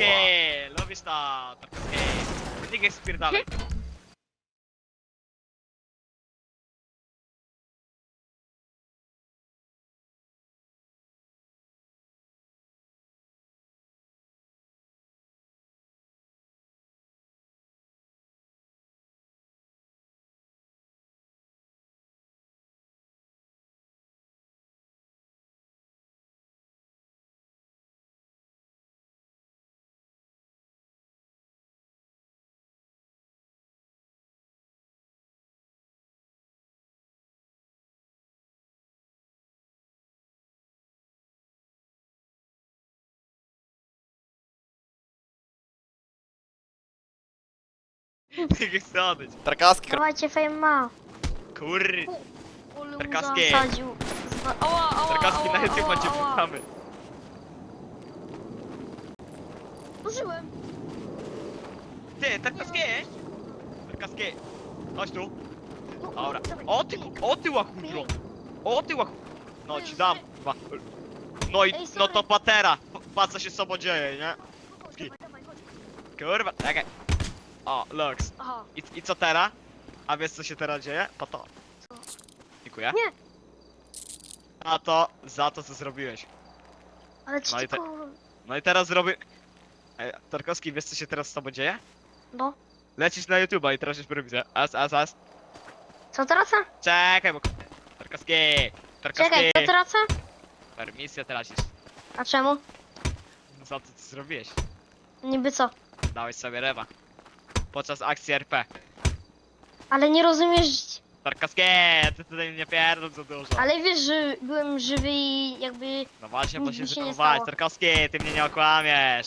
Tarkowski! Lubisz to, Tarkowski! Nikt spierdalaj. Nikt chce odejść. Tarkowski, Dawajcie fame ma. Kurry. Zwa- Ała, ała, Tarkowski ała, na YouTube ała, macie ała. wrzucamy. Użyłem. Ty, Tarkowski! Tarkowski! Chodź tu. Dobra. O ty, o ty łachudro! O ty łachu... No ci dam. No i, Ej, no sorry. to patera. Pa- Patrz co się z sobą dzieje, nie? Kurwa, czekaj. O, Lux. Aha. I, I co teraz? A wiesz co się teraz dzieje? Po to. Co? Dziękuję. Nie. A to za to co zrobiłeś. Ale ci No i te- tylko... No i teraz zrobię... Ej, Tarkowski, wiesz co się teraz z tobą dzieje? No. Lecisz na YouTube'a i tracisz prowizję. As, as, as. Co tracę? Czekaj, bo... Tarkowski! Tarkowski! Czekaj, co tracę? Permisję tracisz. A czemu? Za to co zrobiłeś. Niby co? Dałeś sobie rewa. Podczas akcji RP. Ale nie rozumiesz... Tarkowski, ty tutaj nie pierdol za dużo. Ale wiesz, że byłem żywy i jakby... No właśnie, bo się się nie zdenerwowałeś. stało. Tarkowski, ty mnie nie okłamiesz.